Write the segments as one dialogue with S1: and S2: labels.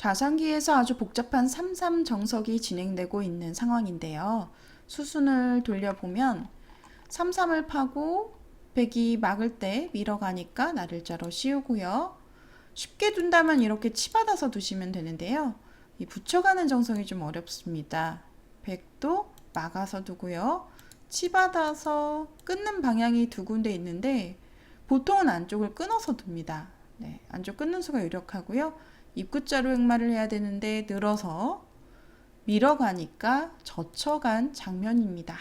S1: 좌상기에서 아주 복잡한 삼삼 정석이 진행되고 있는 상황인데요. 수순을 돌려보면 삼삼을 파고 백이 막을 때 밀어가니까 나를자로 씌우고요. 쉽게 둔다면 이렇게 치받아서 두시면 되는데요. 이 붙여가는 정석이 좀 어렵습니다. 백도 막아서 두고요. 치받아서 끊는 방향이 두 군데 있는데 보통은 안쪽을 끊어서 둡니다. 네, 안쪽 끊는 수가 유력하고요. 입구자로 획마를 해야 되는데 늘어서 밀어가니까 젖혀간 장면입니다.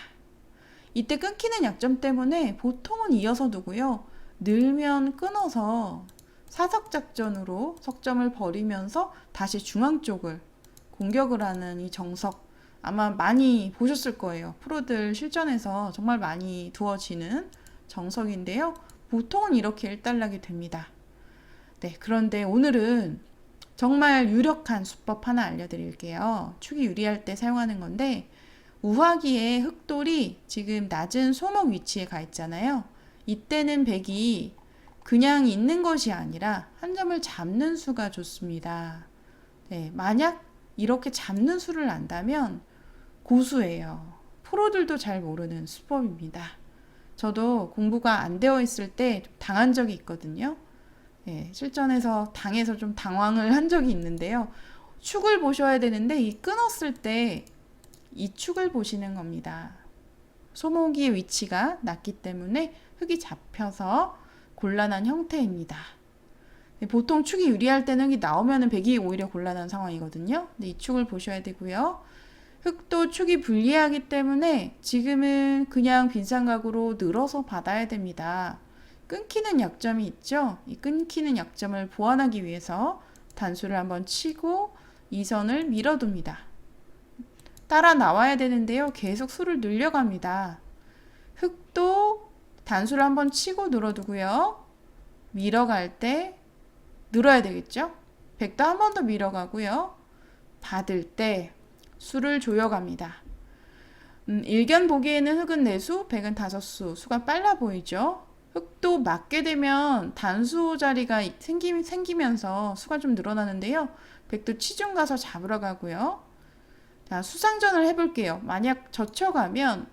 S1: 이때 끊기는 약점 때문에 보통은 이어서 두고요. 늘면 끊어서 사석 작전으로 석점을 버리면서 다시 중앙 쪽을 공격을 하는 이 정석 아마 많이 보셨을 거예요. 프로들 실전에서 정말 많이 두어지는 정석인데요. 보통은 이렇게 일단락이 됩니다. 네, 그런데 오늘은 정말 유력한 수법 하나 알려드릴게요. 축이 유리할 때 사용하는 건데 우화기의 흑돌이 지금 낮은 소목 위치에 가 있잖아요. 이때는 백이 그냥 있는 것이 아니라 한 점을 잡는 수가 좋습니다. 네, 만약 이렇게 잡는 수를 안다면 고수예요. 프로들도 잘 모르는 수법입니다. 저도 공부가 안 되어 있을 때 당한 적이 있거든요. 네, 실전에서 당해서 좀 당황을 한 적이 있는데요. 축을 보셔야 되는데 이 끊었을 때 이 축을 보시는 겁니다. 소목이의 위치가 낮기 때문에 흙이 잡혀서 곤란한 형태입니다. 네, 보통 축이 유리할 때는 흙이 나오면 백이 오히려 곤란한 상황이거든요. 네, 이 축을 보셔야 되고요. 흙도 축이 불리하기 때문에 지금은 그냥 빈상각으로 늘어서 받아야 됩니다. 끊기는 약점이 있죠. 이 끊기는 약점을 보완하기 위해서 단수를 한번 치고 이 선을 밀어둡니다. 따라 나와야 되는데요. 계속 수를 늘려갑니다. 흙도 단수를 한번 치고 늘어두고요. 밀어갈 때 늘어야 되겠죠? 백도 한 번 더 밀어가고요. 받을 때 수를 조여갑니다. 음, 일견 보기에는 흙은 네수, 백은 다섯수. 수가 빨라 보이죠? 흙도 맞게 되면 단수 자리가 생기, 생기면서 수가 좀 늘어나는데요. 백도 치중 가서 잡으러 가고요. 자, 수상전을 해볼게요. 만약 젖혀가면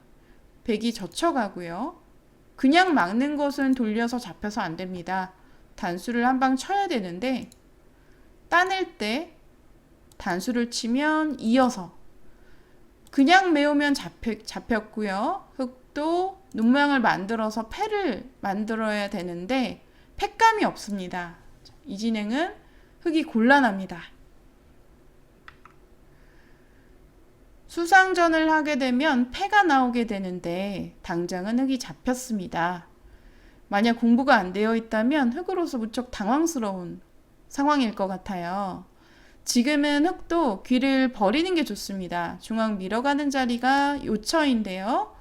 S1: 백이 젖혀가고요. 그냥 막는 것은 돌려서 잡혀서 안 됩니다. 단수를 한 방 쳐야 되는데 따낼 때 단수를 치면 이어서 그냥 메우면 잡혀, 잡혔고요. 흙도 눈 모양을 만들어서 패를 만들어야 되는데 팩감이 없습니다. 이 진행은 흙이 곤란합니다. 수상전을 하게 되면 패가 나오게 되는데 당장은 흙이 잡혔습니다. 만약 공부가 안 되어 있다면 흙으로서 무척 당황스러운 상황일 것 같아요. 지금은 흙도 귀를 버리는 게 좋습니다. 중앙 밀어가는 자리가 요처인데요.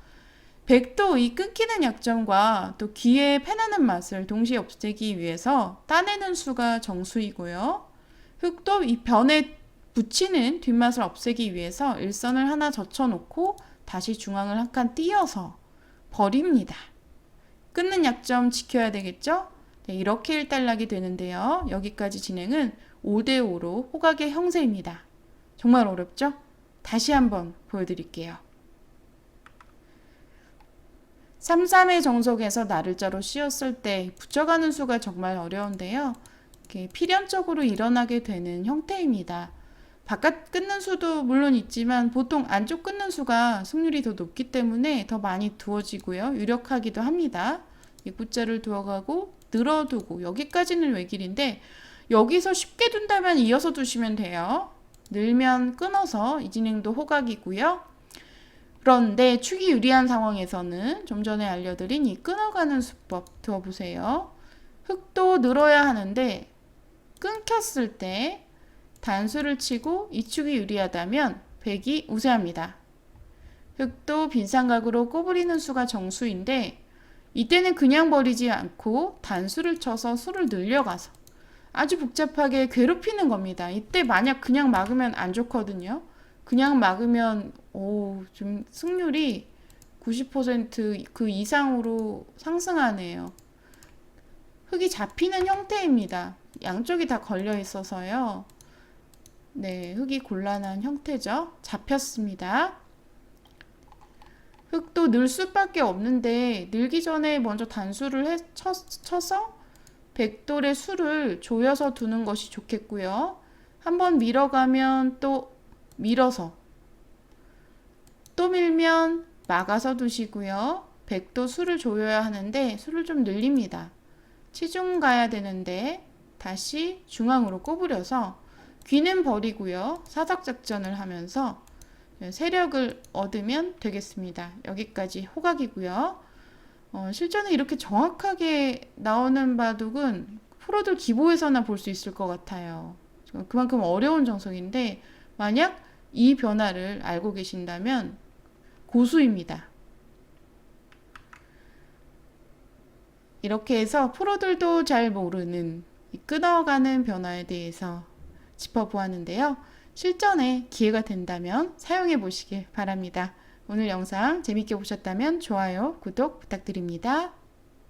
S1: 백도 이 끊기는 약점과 또 귀에 패나는 맛을 동시에 없애기 위해서 따내는 수가 정수이고요. 흙도 이 변에 붙이는 뒷맛을 없애기 위해서 일선을 하나 젖혀놓고 다시 중앙을 한 칸 띄어서 버립니다. 끊는 약점 지켜야 되겠죠? 네, 이렇게 일단락이 되는데요. 여기까지 진행은 5대5로 호각의 형세입니다. 정말 어렵죠? 다시 한번 보여드릴게요. 3-3의 정석에서 나를자로 씌웠을 때 붙여가는 수가 정말 어려운데요. 필연적으로 일어나게 되는 형태입니다. 바깥 끊는 수도 물론 있지만 보통 안쪽 끊는 수가 승률이 더 높기 때문에 더 많이 두어지고요. 유력하기도 합니다. 입구자를 두어가고 늘어두고 여기까지는 외길인데 여기서 쉽게 둔다면 이어서 두시면 돼요. 늘면 끊어서 이 진행도 호각이고요. 그런데 축이 유리한 상황에서는 좀 전에 알려드린 이 끊어가는 수법 두어보세요. 흙도 늘어야 하는데 끊겼을 때 단수를 치고 이 축이 유리하다면 백이 우세합니다. 흙도 빈상각으로 꼬부리는 수가 정수인데 이때는 그냥 버리지 않고 단수를 쳐서 수를 늘려가서 아주 복잡하게 괴롭히는 겁니다. 이때 만약 그냥 막으면 안 좋거든요. 그냥 막으면 오, 좀 승률이 90%그 이상으로 상승하네요. 흙이 잡히는 형태입니다. 양쪽이 다 걸려 있어서요. 네, 흙이 곤란한 형태죠. 잡혔습니다. 흙도 늘 수밖에 없는데 늘기 전에 먼저 단수를 해, 쳐, 쳐서 백돌의 수를 조여서 두는 것이 좋겠고요. 한번 밀어가면 또 밀어서 또 밀면 막아서 두시고요. 백도 수를 조여야 하는데 수를 좀 늘립니다. 치중 가야 되는데 다시 중앙으로 꼬부려서 귀는 버리고요. 사작 작전을 하면서 세력을 얻으면 되겠습니다. 여기까지 호각이고요. 어, 실전에 이렇게 정확하게 나오는 바둑은 프로들 기보에서나 볼 수 있을 것 같아요. 그만큼 어려운 정석인데 만약 이 변화를 알고 계신다면 고수입니다. 이렇게 해서 프로들도 잘 모르는 이 끊어가는 변화에 대해서 짚어보았는데요. 실전에 기회가 된다면 사용해 보시길 바랍니다. 오늘 영상 재밌게 보셨다면 좋아요, 구독 부탁드립니다.